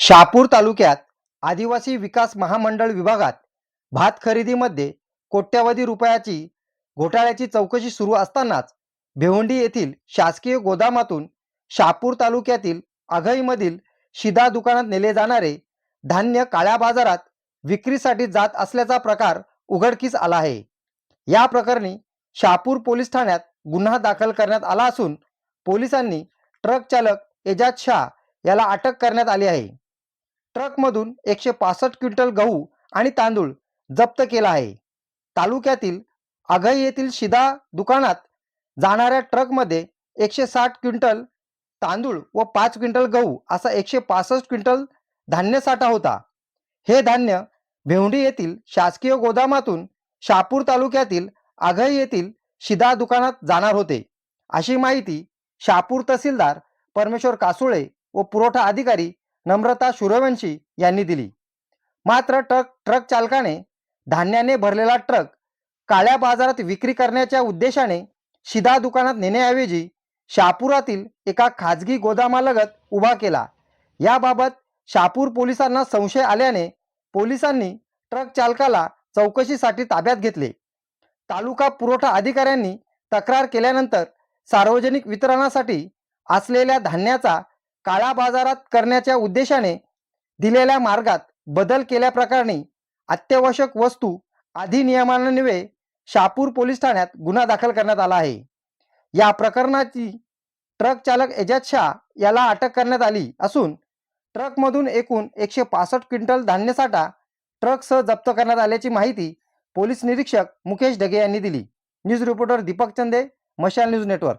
शहापूर तालुक्यात आदिवासी विकास महामंडळ विभागात भात खरेदीमध्ये कोट्यावधी रुपयाची घोटाळ्याची चौकशी सुरू असतानाच भिवंडी येथील शासकीय गोदामातून शहापूर तालुक्यातील आघईमधील शिदा दुकानात नेले जाणारे धान्य काळ्या बाजारात विक्रीसाठी जात असल्याचा प्रकार उघडकीस आला आहे. या प्रकरणी शहापूर पोलीस ठाण्यात गुन्हा दाखल करण्यात आला असून पोलिसांनी ट्रक चालक एजाज शाह याला अटक करण्यात आली आहे. ट्रकमधून एकशे पासष्ट क्विंटल गहू आणि तांदूळ जप्त केला आहे. तालुक्यातील आघई येथील शिदा दुकानात जाणाऱ्या ट्रकमध्ये एकशे साठ क्विंटल तांदूळ व पाच क्विंटल गहू असा एकशे पासष्ट क्विंटल धान्य साठा होता. हे धान्य भेवंडी येथील शासकीय गोदामातून शापूर तालुक्यातील आघई येथील शिदा दुकानात जाणार होते. अशी माहिती शहापूर तहसीलदार परमेश्वर कासुळे व पुरवठा अधिकारी नम्रता सूर्यवंशी यांनी दिली. मात्र ट्रक ट्रक चालकाने धान्याने भरलेला ट्रक काळ्या बाजारात विक्री करण्याच्या उद्देशाने शिदा दुकानात नेण्याऐवजी शहापुरातील एका खाजगी गोदामालगत उभा केला. याबाबत शहापूर पोलिसांना संशय आल्याने पोलिसांनी ट्रक चालकाला चौकशीसाठी ताब्यात घेतले. तालुका पुरवठा अधिकाऱ्यांनी तक्रार केल्यानंतर सार्वजनिक वितरणासाठी असलेल्या धान्याचा काळा बाजारात करण्याच्या उद्देशाने दिलेल्या मार्गात बदल केल्याप्रकरणी अत्यावश्यक वस्तू अधिनियमान्वये शापूर पोलीस ठाण्यात गुन्हा दाखल करण्यात आला आहे. या प्रकरणाची ट्रक चालक एजाज शाह याला अटक करण्यात आली असून ट्रकमधून एकूण एकशे पासष्ट क्विंटल धान्यसाठा ट्रकसह जप्त करण्यात आल्याची माहिती पोलीस निरीक्षक मुकेश ढगे यांनी दिली. न्यूज रिपोर्टर दीपक चंदे मशाल न्यूज नेटवर्क.